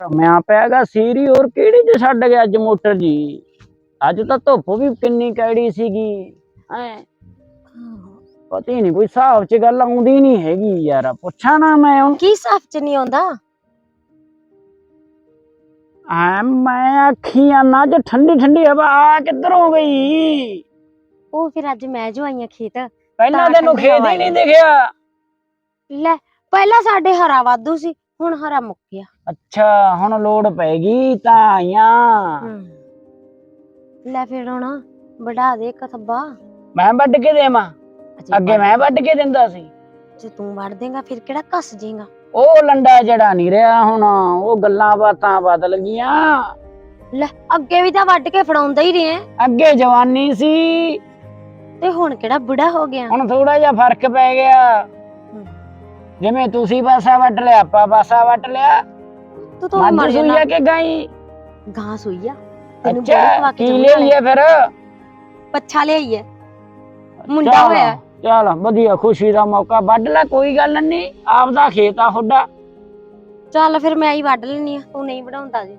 ਮੈਂ ਪੈਗਾ ਸੀਰੀ ਹੋਰ ਕਿਹੜੀ ਚ ਛੱਡ ਗਿਆ ਅੱਜ ਮੋਟਰ ਜੀ? ਅੱਜ ਤਾਂ ਧੁੱਪ ਵੀ ਕਿੰਨੀ ਕੈੜੀ ਸੀਗੀ ਐ ਪਤਾ ਹੀ ਨਹੀਂ ਕੋਈ ਹਿਸਾਬ ਚ ਗੱਲ ਆਉਂਦੀ ਨਹੀਂ ਹੈਗੀ ਯਾਰ ਪੁੱਛਾਂ ਨਾ ਮੈਂ ਹੁਣ। ਕੀ ਸਾਫ਼ ਚ ਨਹੀਂ ਆਉਂਦਾ? ਐ ਮੈਂ ਆਖੀਆਂ ਨਾ ਅੱਜ ਠੰਡੀ ਠੰਡੀ ਹਵਾ ਆ ਕਿੱਧਰੋਂ ਗਈ? ਉਹ ਫਿਰ ਅੱਜ ਮੈਂ ਜੋ ਆਈਆਂ ਖੇਤ ਪਹਿਲਾਂ ਤਾਂ ਤੈਨੂੰ ਠੰਡੀ ਖੇਤ ਹਵਾ ਹੀ ਨਹੀਂ। ਦਿਖਿਆ। ਲੈ ਪਹਿਲਾਂ ਸਾਡੇ ਹਰਾ ਵਾਧੂ ਸੀ ਹੁਣ ਹਰਾ ਮੁੱਕ ਗਿਆ। ਅੱਛਾ ਹੁਣ ਲੋੜ ਪੈਗੀ ਤਾਂ ਆਈਆਂ। ਲੈ ਫਿਰ ਹੁਣ ਵਢਾ ਦੇ ਕਥਬਾ ਮੈਂ ਵੱਢ ਕੇ ਦੇਵਾਂ। ਅੱਗੇ ਮੈਂ ਵੱਢ ਕੇ ਦਿੰਦਾ ਸੀ। ਜੇ ਤੂੰ ਵੜ ਦੇਗਾ ਫਿਰ ਕਿਹੜਾ ਕੱਸ ਜੇਗਾ? ਉਹ ਲੰਡਾ ਜੜਾ ਨਹੀਂ ਰਿਹਾ ਹੁਣ ਉਹ ਗੱਲਾਂ ਬਾਤਾਂ ਬਦਲ ਗਈਆਂ। ਲੈ ਅੱਗੇ ਵੀ ਤਾਂ ਵੱਢ ਕੇ ਫੜਾਉਂਦਾ ਹੀ ਰਹੇ। ਅੱਗੇ ਜਵਾਨੀ ਸੀ। ਤੇ ਹੁਣ ਕਿਹੜਾ ਬੁੜਾ ਹੋ ਗਿਆ? ਹੁਣ ਥੋੜਾ ਜਿਹਾ ਫ਼ਰਕ ਪੈ ਗਿਆ। ਜਿਵੇਂ ਤੁਸੀਂ ਪਾਸਾ ਵੱਟ ਲਿਆ ਆਪਾਂ ਪਾਸਾ ਵੱਟ ਲਿਆ। ਤੂੰ ਤਾਂ ਮਰ ਮੱਝ ਸੂਈ ਜਾਣਾ ਆ ਕਿ ਗਾਈ ਗਾਂ ਸੂਈ ਆ ਤੈਨੂੰ ਬੋਲ ਅੱਛਾ ਖਵਾ ਕੇ ਕੀ ਜਾਊਂਗਾ ਲਈਏ ਫਿਰ ਪੱਛਾ ਲਿਆਈ ਹੈ ਮੁੰਡਾ ਚੱਲ, ਹੋਇਆ। ਚੱਲ ਵਧੀਆ ਖੁਸ਼ੀ ਦਾ ਮੌਕਾ ਵੱਢ ਲੈ ਕੋਈ ਗੱਲ ਨਹੀਂ ਆਪਦਾ ਖੇਤ ਆ ਤੁਹਾਡਾ ਚੱਲ ਫਿਰ ਮੈਂ ਹੀ ਵੱਢ ਲੈਣੀ ਆ ਤੂੰ ਨਹੀਂ ਵਢਾਉਂਦਾ ਜੀ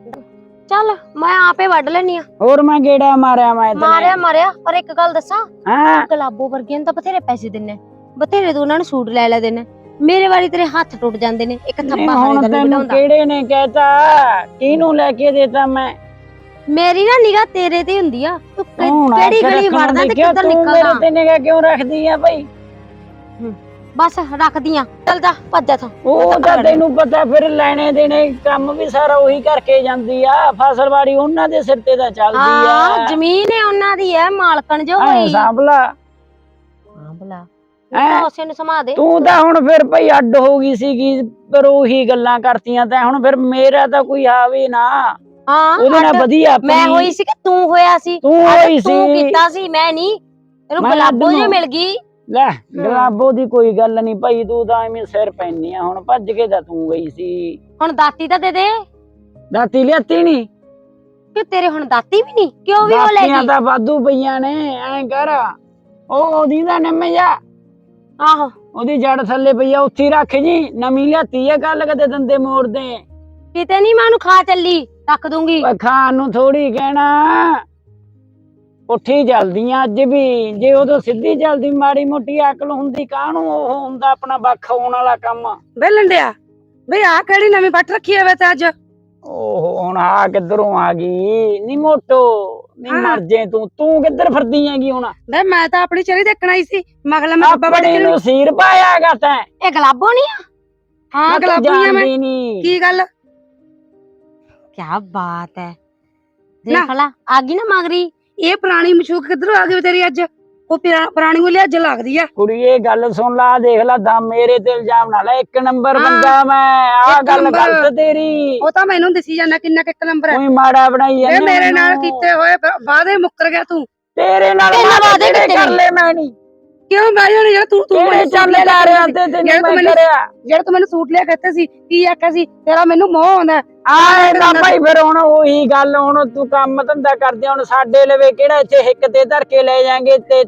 ਚੱਲ ਮੈਂ ਆਪੇ ਵੱਢ ਲੈਣੀ ਆ ਹੋਰ ਮੈਂ ਗੇੜਾ ਮਾਰਿਆ ਮੈਂ ਤੈਨੂੰ ਮਾਰਿਆ ਮਾਰਿਆ ਪਰ ਇੱਕ ਗੱਲ ਦੱਸਾਂ ਹਾਂ ਗਲਾਬੋ ਵਰਗਿਆਂ ਨੂੰ ਤਾਂ ਬਥੇਰੇ ਪੈਸੇ ਦਿੰਨੇ ਬਥੇਰੇ ਤੂੰ ਉਹਨਾਂ ਨੂੰ ਸੂਟ ਲੈ ਲੈ ਦੇਣੇ ਮੇਰੇ ਵਾਰੀ ਤੇਰੇ ਹੱਥ ਟੁੱਟ ਜਾਂਦੇ ਨੇ ਇੱਕ ਥੱਪਾ ਹਾਲੇ ਹੁਣ ਦਾ ਨਹੀਂ ਤੈਨੂੰ ਵਢਾਉਂਦਾ ਕਿਹੜੇ ਨੇ ਕਹਿਤਾ? ਕਿਹਨੂੰ ਲੈ ਕੇ ਦੇਤਾ ਮੈਂ? ਮੇਰੀ ਨਾ ਨਿਗਾਹ ਤੇਰੇ ਤੇ ਹੁੰਦੀ ਆ। ਤੂੰ ਕਿ- ਕਿਹੜੀ ਗਲੀ ਰੱਖਣ ਵੜਦਾ ਤੇ ਕਿੱਧਰ ਤੂੰ ਮੇਰੇ ਨਿਕਲਦਾ ਤੇ ਨਿਗਾਹ ਕਿਉਂ ਰੱਖਦੀ ਆ ਭਾਈ? ਬਸ ਰੱਖਦੀਆਂ ਚੱਲ ਜਾ ਭੱਜ ਇੱਥੋਂ। ਉਹ ਤਾਂ ਤੈਨੂੰ ਪਤਾ ਫਿਰ ਲੈਣੇ ਦੇਣੇ ਕੰਮ ਵੀ ਸਾਰਾ ਉਹੀ ਕਰਕੇ ਜਾਂਦੀ ਆ। ਫਸਲਵਾੜੀ ਉਹਨਾਂ ਦੇ ਸਿਰ ਤੇ ਤਾਂ ਚੱਲਦੀ ਹਾਂ ਆ ਜ਼ਮੀਨ ਹੈ ਉਹਨਾਂ ਦੀ ਹੈ ਮਾਲਕਣ ਜੋ ਐ ਹੋਈ ਸਾਂਭਲਾ ਹਾਂ ਭਲਾ ਹੈਂ? ਤਾਂ ਉਸੇ ਨੂੰ ਸਮਾ ਦੇ। ਤੂੰ ਤਾਂ ਹੁਣ ਫਿਰ ਭਈ ਅੱਡ ਹੋ ਗਈ ਸੀਗੀ ਪਰ ਉਹੀ ਗੱਲਾਂ ਕਰਤੀਆਂ ਤਾਂ। ਹੁਣ ਫਿਰ ਮੇਰਾ ਤਾਂ ਕੋਈ ਹਾਵੇ ਨਾ। ਹਾਂ ਉਹਦੇ ਨਾਲ ਅੱਡ- ਵਧੀਆ ਮੈਂ ਹੋਈ ਸੀ ਕਿ ਤੂੰ ਹੋਇਆ ਸੀ। ਤੂੰ ਅੱਡ ਹੋਈ ਤੂੰ ਸੀ। ਕੀਤਾ ਸੀ ਮੈਂ ਨਹੀਂ। ਤੈਨੂੰ ਮੈਂ ਗੁਲਾਬੋ ਜੇ ਮਿਲ ਗਈ। ਲੈ ਗਲਾਬੋ ਦੀ ਕੋਈ ਗੱਲ ਨਹੀਂ ਭਾਈ ਤੂੰ ਤਾਂ ਐਵੇਂ ਸਿਰ ਪੈਣੀ ਆ। ਹੁਣ ਭੱਜ ਕੇ ਤਾਂ ਤੂੰ ਗਈ ਸੀ। ਹੁਣ ਦਾਤੀ ਤਾਂ ਦੇ ਦੇ। ਦਾਤੀ ਲਿਆਤੀ ਨਹੀਂ। ਕਿ ਤੇਰੇ ਹੁਣ ਦਾਤੀ ਵੀ ਨਹੀਂ? ਕਿਉਂ ਵੀ ਉਹ ਲੈ ਦਾਤੀਆਂ ਗਈ? ਤਾਂ ਵਾਧੂ ਪਈਆਂ ਨੇ ਐਂ ਕਰ। ਉਹ ਉਹਦੀ ਤਾਂ ਨਿੰਮ ਜਾ ਆਹੋ। ਉਹਦੀ ਜੜ ਥੱਲੇ ਪਈ ਆ ਉੱਥੇ ਹੀ ਰੱਖ ਜੀ ਨਵੀਂ ਲਿਆਤੀ ਆ ਕੱਲ ਕਦੇ ਦੰਦੇ ਮੋੜਦੇ ਕਿਤੇ ਨਹੀਂ ਮੈਂ ਉਹਨੂੰ ਖਾ ਚੱਲੀ ਰੱਖ ਦੂੰਗੀ। ਓਏ ਖਾਣ ਨੂੰ ਥੋੜੀ ਕਹਿਣਾ। ਉੱਠੀ ਜਲਦੀਆਂ ਅੱਜ ਵੀ ਜੇ ਉਦੋਂ ਸਿੱਧੀ ਚੱਲਦੀ ਮਾੜੀ ਮੋਟੀ ਅਕਲ ਹੁੰਦੀ ਕਾਹਨੂੰ ਉਹ ਹੁੰਦਾ ਆਪਣਾ ਵੱਖ ਹੋਣ ਵਾਲਾ ਕੰਮ? ਵੇ ਲੰਡਿਆ ਵੇ ਆ ਕਿਹੜੀ ਨਵੀਂ ਬੱਟ ਰੱਖੀ ਐ ਵੇ ਤੇ ਅੱਜ? ਓਹ ਹੁਣ ਆ ਕਿੱਧਰੋਂ ਆ ਗਈ? ਨੀ ਮੋਟੋ। ਨੀ ਹਾਂ। ਮਰ ਜੇ ਤੂੰ ਤੂੰ ਕਿੱਧਰ ਫਿਰਦੀ ਹੈਗੀ ਹੁਣ? ਵੇ ਮੈਂ ਤਾਂ ਆਪਣੀ ਚਰੀ ਦੇਖਣ ਆਈ ਸੀ। ਮਗਲਾ ਮੈਂ ਡੱਬਾ ਆਪਣੀ ਕੇ ਨੂੰ ਸੀਰ ਪਾਇਆਗਾ ਤੈਂ। ਇਹ ਗਲਾਬੋ ਨਹੀਂ ਆ? ਹਾਂ ਮੈਂ ਤਾਂ ਮੈਂ। ਜਾਣਦੀ ਨੀ। ਕੀ ਗੱਲ? ਕੀ ਬਾਤ ਹੈ ਨਾ। ਦੇਖ ਲਾ ਆ ਗਈ ਨਾ ਮਗਰੀ। ਇਹ ਪੁਰਾਣੀ ਮਸ਼ੂਕ ਕਿੱਧਰੋਂ ਆ ਗਈ ਵੇ ਤੇਰੀ ਅੱਜ? ਉਹ ਪੁਰਾ- ਪੁਰਾਣੀ ਉਹ ਅੱਜ ਲੱਗਦੀ ਆ। ਕੁੜੀ ਇਹ ਗੱਲ ਸੁਣ ਲਾ ਦੇਖ ਲਾ ਦਮ ਮੇਰੇ ਤੇ ਇਲਜ਼ਾਮ ਨਾ ਲੈ। ਇੱਕ ਨੰਬਰ ਹਾਂ। ਬੰਦਾ ਮੈਂ ਆ ਇੱਕ ਗੱਲ ਨੰਬਰ। ਗਲਤ ਤੇਰੀ। ਉਹ ਤਾਂ ਮੈਨੂੰ ਦਿਸੀ ਜਾਂਦਾ ਕਿੰਨਾ ਕਿੱਕ ਨੰਬਰ। ਹੈ ਕੋਈ ਮਾੜਾ ਬਣਾਈ ਜਾਂਦੇ ਮੇਰੇ ਨਾਲ ਮੈਨੂੰ। ਕੀਤੇ ਹੋਏ ਵਾਅਦੇ ਮੁੱਕਰ ਗਿਆ ਤੂੰ। ਤੇਰੇ ਨਾਲ ਤੇਰੇ ਨਾਲ ਵਾਅਦੇ ਕਰ ਲੈ ਮੈਂ ਨਹੀਂ। ਕਿਉਂ ਬਾਈ ਹੁਣ ਜਿਹੜਾ ਤੂੰ ਤੂੰ ਕਿਹੜੇ ਮੈਨੂੰ ਸੂਟ ਚੱਲ ਰਿਹਾ ਕੇ ਤੇ ਜਿਹੜਾ ਤੈਨੂੰ ਤੂੰ ਮੈਂ ਮੈਨੂੰ- ਕਰਿਆ। ਜਿਹੜਾ ਤੂੰ ਮੈਨੂੰ ਸੂਟ ਲਿਆ ਕਹਿੰਦੇ ਸੀ ਕੀ ਆਖਿਆ ਸੀ? ਤੇਰਾ ਮੈਨੂੰ ਮੋਹ ਆਉਂਦਾ। ਹੈ। ਆਏ ਤਾਂ ਭਾਈ ਫਿਰ ਹੁਣ ਉਹੀ ਗੱਲ ਹੁਣ ਤੂੰ ਕੰਮ ਧੰਦਾ ਕਰਦੇ ਹੁਣ ਸਾਡੇ ਲਵੇ ਕਿਹੜਾ ਇੱਥੇ ਹਿੱਕ ਤੇ ਧਰ ਕੇ ਲੈ ਜਾਾਂਗੇ ਤੇ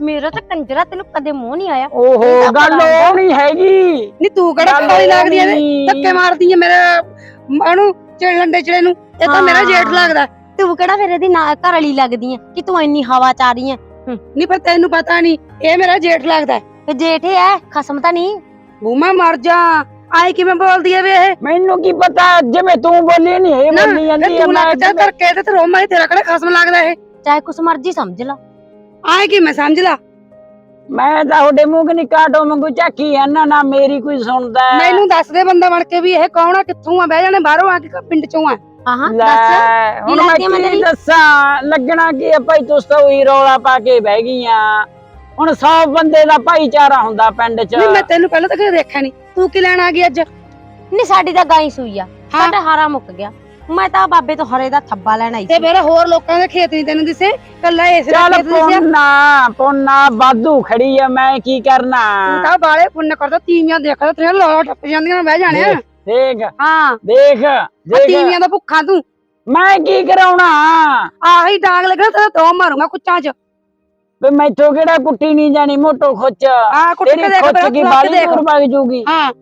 ਮੇਰਾ ਤਾਂ ਕੰਜਰਾ ਤੈਨੂੰ ਕਦੇ ਮੂੰਹ ਨਹੀਂ ਆਇਆ। ਓਹੋ ਤਾਂ ਗੱਲ ਉਹ ਨਹੀਂ ਹੈਗੀ। ਨਹੀਂ ਤੂੰ ਕਿਹੜਾ ਕਾਲੀ ਲੱਗਦੀ ਐ। ਧੱਕੇ ਮਾਰਦੀ ਐ ਮੇਰੇ ਉਹਨੂੰ ਚਿੜ ਲੰਡੇ ਚਿੜੇ ਨੂੰ। ਇਹ ਤਾਂ ਮੇਰਾ ਜੇਠ। ਲੱਗਦਾ। ਤੂੰ ਕਿਹੜਾ ਫਿਰ ਇਹਦੀ ਨਾ ਘਰ ਵਾਲੀ ਲੱਗਦੀ ਐ? ਕਿ ਤੂੰ ਇੰਨੀ ਹਵਾ ਚ ਆ ਰਹੀ ਐ? ਨਹੀਂ ਪਰ ਤੈਨੂੰ ਪਤਾ ਨਹੀਂ ਇਹ ਮੇਰਾ ਜੇਠ ਲੱਗਦਾ। ਹੈ। ਤੇ ਜੇਠੇ ਐ? ਖਸਮ ਤਾਂ ਨਹੀਂ? ਬੂ ਮੈਂ ਮਰ ਜਾ। ਆਏ ਕਿਵੇਂ ਬੋਲਦੀ ਐ ਵੇ ਇਹ? ਮੈਨੂੰ ਕੀ ਪਤਾ ਜਿਵੇਂ ਤੂੰ ਬੋਲੀ ਨਹੀਂ ਇਹ ਨਾ, ਬੋਲੀ ਜਾਂਦੀ ਤੂੰ ਮੈਂ ਕਿਵੇਂ- ਕਰਕੇ ਤੇ ਤੇ ਰੋਮਾ ਹੀ ਤੇਰਾ ਕਿਹੜਾ ਖਸਮ ਲੱਗਦਾ ਇਹ? ਚਾਹੇ ਕੁਛ ਮਰਜ਼ੀ ਸਮਝ ਲਾ। ਆਏ ਕਿ ਮੈਂ ਸਮਝ ਲਾ? ਮੈਂ ਤਾਂ ਤੁਹਾਡੇ ਮੂੰਹ ਕਿ ਨਹੀਂ ਕਾਟੋ ਵਾਂਗੂ ਝਾਕੀ ਆ ਨਾ ਨਾ ਮੇਰੀ ਕੋਈ ਸੁਣਦਾ। ਹੈ। ਮੈਨੂੰ ਦੱਸ ਦੇ ਬੰਦਾ ਬਣ ਕੇ ਵੀ ਇਹ ਕੌਣ ਆ ਕਿੱਥੋਂ ਆ? ਬਹਿ ਜਾਣੇ ਬਾਹਰੋਂ ਆ ਕੇ ਪਿੰਡ ਚੋਂ ਆ। ਹਾਂ ਹਾਂ ਦੱਸ। ਲੈ ਹੁਣ ਮੈਂ ਲੱਗਦੀ ਆ ਕੀ? ਦੱਸਾਂ? ਲੱਗਣਾ ਕੀ ਆ ਭਾਈ ਤੁਸੀਂ ਤਾਂ ਉਹੀ ਰੌਲਾ ਪਾ ਕੇ ਬਹਿ ਗਈਆਂ ਹੁਣ 100 ਬੰਦੇ ਦਾ ਭਾਈਚਾਰਾ ਹੁੰਦਾ ਪਿੰਡ 'ਚ। ਨਹੀਂ ਮੈਂ ਤੈਨੂੰ ਪਹਿਲਾਂ ਤਾਂ ਕਦੇ ਦੇਖਿਆ ਨਹੀਂ। ਤੂੰ ਕੀ ਲੈਣ ਆ ਗਈ ਅੱਜ? ਨਹੀਂ ਸਾਡੀ ਤਾਂ ਗਾਈ ਸੂਈ ਆ। ਹਾਂ। ਸਾਡਾ ਹਾਰਾ ਮੁੱਕ ਗਿਆ। ਮੈਂ ਤਾਂ ਬਾਬੇ ਤੋਂ ਹਰੇ ਦਾ ਥੱਬਾ ਲੈਣ ਆਈ ਤੇ ਸੀ। ਫਿਰ ਹੋਰ ਲੋਕਾਂ ਦੇ ਖੇਤ ਨਹੀਂ ਤੈਨੂੰ ਦਿਸੇ? ਕੱਲਾ ਇਸ ਦਾ ਚੱਲ ਖੇਤ ਦਿਸਿਆ? ਪੁੰਨਾ ਪੁੰਨਾ ਬਾਦੂ ਖੜੀ ਆ ਮੈਂ ਕੀ ਕਰਨਾ? ਤੂੰ ਤਾਂ ਬਾਲੇ ਪੁੰਨ ਕਰਦਾ ਤੀਵੀਆਂ ਦੇਖਦਾ ਤੇਰੀਆਂ ਲੋੜ ਟੱਪ ਜਾਂਦੀਆਂ ਬਹਿ ਜਾਣੇ ਆ। ਦੇਖ ਹਾਂ। ਦੇਖ। ਆ ਦੇਖ ਤੀਵੀਆਂ ਦਾ ਭੁੱਖਾ ਤੂੰ। ਮੈਂ ਕੀ ਕਰਾਉਣਾ? ਆਹੀ ਡਾਂਗ ਲੱਗਣਾ ਤੇਰਾ ਦੋ ਮਾਰੂੰਗਾ ਕੁੱਚਾਂ 'ਚ। ਵੀ ਮੈਥੋਂ ਕਿਹੜਾ ਕੁੱਟੀ ਨਹੀਂ ਜਾਣੀ ਮੋਟੋ ਖੁੱਚ। ਆ ਕੁੱਟ ਤੇਰੀ ਕੇ ਦੇਖ ਖੁੱਚ ਕੀ ਬਾਲੀ ਦੇਖ। ਦੂਰ ਜੂਗੀ। ਹਾਂ।